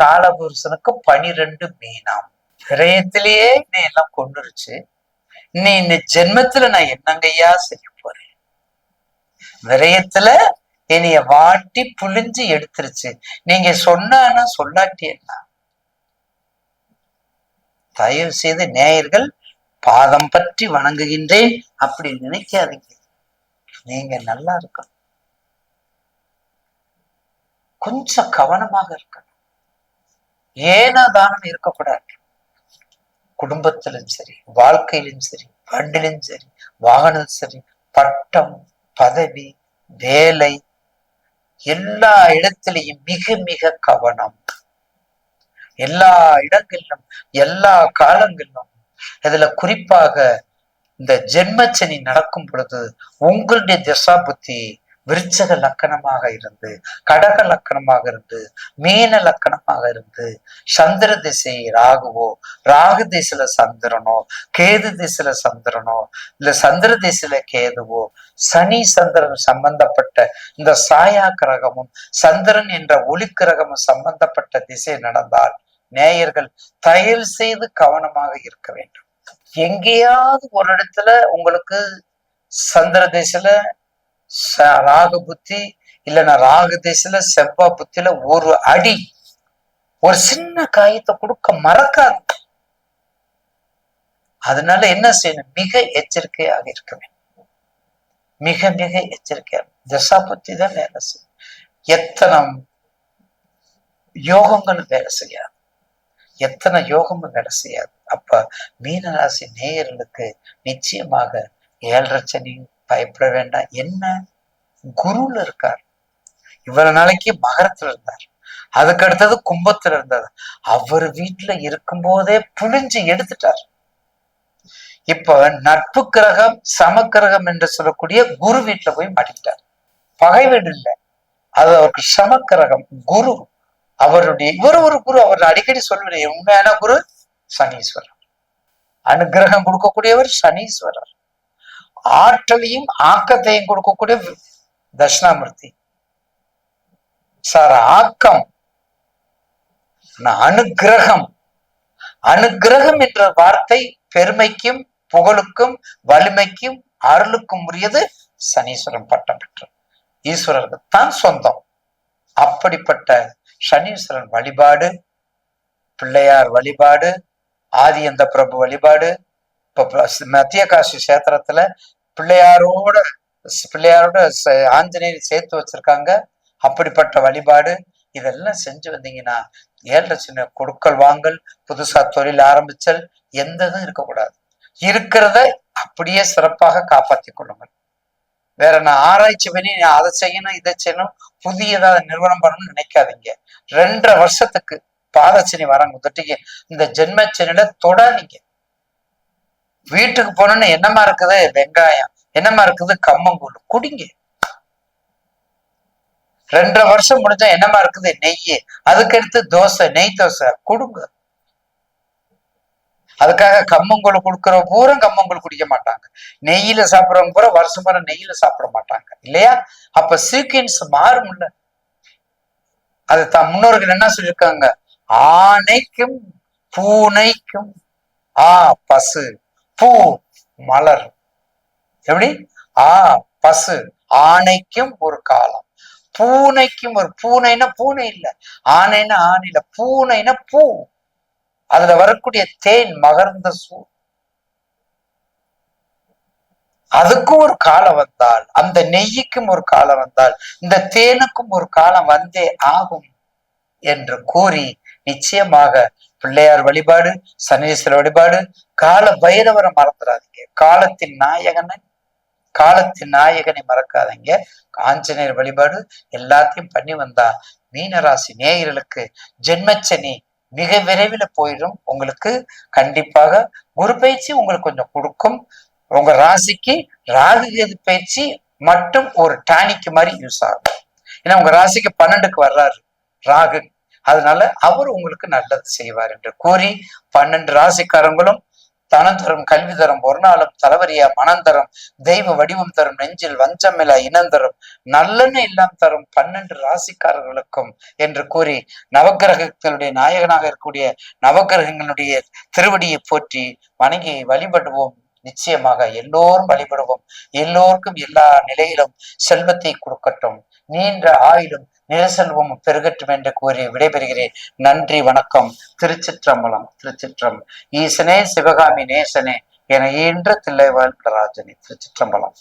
காலபுருஷனுக்கு பனிரெண்டு மீனாம் விரயத்திலேயே என்னை எல்லாம் கொண்டுருச்சு நீ இந்த ஜென்மத்துல நான் என்னங்கய்யா செய்ய போறேன்? விரயத்துல என்னைய வாட்டி புழிஞ்சு எடுத்துருச்சு. நீங்க சொன்னா சொல்லாட்டி என்ன? தயவு செய்து நேயர்கள் பாதம் பற்றி வணங்குகின்றேன். அப்படி நினைக்காதீங்க. நீங்க நல்லா இருக்கணும். கொஞ்சம் கவனமாக இருக்கணும். ஏனதானம் இருக்கக்கூடாது. குடும்பத்திலும் சரி வாழ்க்கையிலும் சரி வண்டிலும் சரி வாகனம் சரி பட்டம் பதவி வேலை எல்லா இடத்திலையும் மிக மிக கவனம். எல்லா இடங்களிலும் எல்லா காலங்களிலும் இதுல குறிப்பாக இந்த ஜென்மச்சனி நடக்கும் பொழுது உங்களுடைய திசா புத்தி விருச்சக லக்கணமாக இருந்து கடக லக்கணமாக இருந்து மீன லக்கணமாக இருந்து சந்திர திசை ராகுவோ ராகு திசையில சந்திரனோ கேது திசையில சந்திரனோ இல்ல சந்திர திசையில கேதுவோ சனி சந்திரன் சம்பந்தப்பட்ட இந்த சாயா கிரகமும் சந்திரன் என்ற ஒளி கிரகமும் சம்பந்தப்பட்ட திசை நடந்தால் நேயர்கள் தயவு செய்து கவனமாக இருக்க வேண்டும். எங்கேயாவது ஒரு இடத்துல உங்களுக்கு சந்திர திசையில ராகு புத்தி இல்லைன்னா ராகு திசையில செவ்வா புத்தியில ஒரு அடி. ஒரு சின்ன காயத்தை கொடுக்க மறக்காது. அதனால என்ன செய்யணும்? மிக எச்சரிக்கையாக இருக்க வேண்டும். மிக மிக எச்சரிக்கையாக திசா புத்தி தான் வேலை செய்யும். எத்தனை யோகங்களும் வேலை செய்யாது. எத்தனை யோகமும் வேலை செய்யாது. அப்ப மீனராசி நேயர்களுக்கு நிச்சயமாக ஏழரை சனியும் பயப்பட வேண்டாம். என்ன? குருல இருக்கார். இவ்வளவு நாளைக்கு மகரத்துல இருந்தார். அதுக்கு அடுத்தது கும்பத்துல இருந்தது அவர் வீட்டுல இருக்கும் போதே புழிஞ்சு எடுத்துட்டார். இப்ப நட்பு கிரகம் சமக்கிரகம் என்று சொல்லக்கூடிய குரு வீட்டுல போய் மாட்டிக்கிட்டார். பகை வீடு இல்லை. அது அவருக்கு சமக்கிரகம் குரு. அவருடைய இவர் ஒரு குரு. அவர் அடிக்கடி சொல்லுவேன் உண்மையான குரு சனீஸ்வரர். அனுகிரகம் கொடுக்கக்கூடியவர் சனீஸ்வரர். ஆற்றலையும் ஆக்கத்தையும் கொடுக்கக்கூடிய தட்சிணாமூர்த்தி. சார் ஆக்கம் அனுகிரகம். அனுகிரகம் என்ற வார்த்தை பெருமைக்கும் புகழுக்கும் வலிமைக்கும் அருளுக்கும் உரியது சனீஸ்வரன் பட்டம் பெற்ற ஈஸ்வரருக்கு தான் சொந்தம். அப்படிப்பட்ட சனீஸ்வரன் வழிபாடு பிள்ளையார் வழிபாடு ஆதி அந்த பிரபு வழிபாடு இப்ப மத்திய காசி கஷேத்திரத்துல பிள்ளையாரோட பிள்ளையாரோட ஆஞ்சநேயர் சேர்த்து வச்சிருக்காங்க. அப்படிப்பட்ட வழிபாடு. இதெல்லாம் செஞ்சு வந்தீங்கன்னா ஏழரை சின்ன கொடுக்கல் வாங்கல் புதுசா தொழில் ஆரம்பிச்சல் எந்த இதுவும் இருக்கக்கூடாது. இருக்கிறத அப்படியே சிறப்பாக காப்பாத்தி கொள்ளுங்கள். வேற நான் ஆராய்ச்சி பண்ணி நான் அதை செய்யணும் இதை செய்யணும் புதியதா நிறுவனம் பண்ணணும்னு நினைக்காதீங்க. ரெண்டரை வருஷத்துக்கு பாதச்சினி வராங்க தொட்டிக்கு இந்த ஜென்மச்சனில தொடாதீங்க. வீட்டுக்கு போனோன்னு என்னமா இருக்குது? வெங்காயம். என்னமா இருக்குது? கம்மங்கூழ். குடிங்க. ரெண்டரை வருஷம் முடிஞ்சா என்னமா இருக்குது? நெய். அதுக்கடுத்து தோசை நெய் தோசை. கொடுங்க. அதுக்காக கம்மங்கூழ் கொடுக்குற பூரா கம்மங்கூழ் குடிக்க மாட்டாங்க. நெய்யில சாப்பிடுறவங்க பூரா வருஷம் பூரா நெய்யில சாப்பிட மாட்டாங்க. இல்லையா? அப்ப சீக்வன்ஸ் மாறும்ல. அது தான் முன்னோர்கள் என்ன சொல்லியிருக்காங்க? ஆனைக்கும் பூனைக்கும். ஆ பசு. பூ மலர். எப்படி? ஆ பசு. ஆனைக்கும் ஒரு காலம். பூனைக்கும் ஒரு பூனைன்னா பூனை இல்ல. ஆனைன்னா ஆனை இல்ல. பூனைன்னா பூ. அதுல வரக்கூடிய தேன் மகர்ந்த சூ. அதுக்கும் ஒரு காலம் வந்தால் அந்த நெய்யுக்கும் ஒரு காலம் வந்தால் இந்த தேனுக்கும் ஒரு காலம் வந்தே ஆகும் என்று கூறி நிச்சயமாக பிள்ளையார் வழிபாடு சனீஸ்வர வழிபாடு கால பைரவரை மறந்துடாதீங்க காலத்தின் நாயகனை காலத்தின் நாயகனை மறக்காதீங்க. ஆஞ்சநேயர் வழிபாடு எல்லாத்தையும் பண்ணி வந்தா மீனராசி நேயர்களுக்கு ஜென்மச்சனி மிக விரைவில் போயிடும். உங்களுக்கு கண்டிப்பாக குரு பயிற்சி உங்களுக்கு கொஞ்சம் கொடுக்கும். உங்க ராசிக்கு ராகு கேது பயிற்சி மட்டும் ஒரு டானிக்கு மாதிரி யூஸ் ஆகும். ஏன்னா உங்க ராசிக்கு பன்னெண்டுக்கு வர்றாரு. ராகு. அதனால அவர் உங்களுக்கு நல்லது செய்வார் என்று கூறி பன்னெண்டு ராசிக்காரங்களும் தனம் தரும் கல்வி தரும் ஒரு நாளும் தலைவரியா மனம் தரும் தெய்வ வடிவம் தரும் நெஞ்சில் வஞ்சமில இனம் தரும் நல்லெண்ண இல்லம் தரும் பன்னெண்டு ராசிக்காரர்களுக்கும் என்று கூறி நவகிரகங்களுடைய நாயகனாக இருக்கக்கூடிய நவக்கிரகங்களுடைய திருவடியை போற்றி வணங்கி வழிபடுவோம். நிச்சயமாக எல்லோரும் வழிபடுவோம். எல்லோருக்கும் எல்லா நிலையிலும் செல்வத்தை கொடுக்கட்டும். நீண்ட ஆயிலும் நிலசெல்வம் பெருகட்டும் என்று கூறி விடைபெறுகிறேன். நன்றி வணக்கம். திருச்சிற்றம்பலம் திருச்சிற்றம். ஈசனே சிவகாமி நேசனே என ஈன்ற தில்லைவாழ் ராஜனே திருச்சிற்றம்பலம்.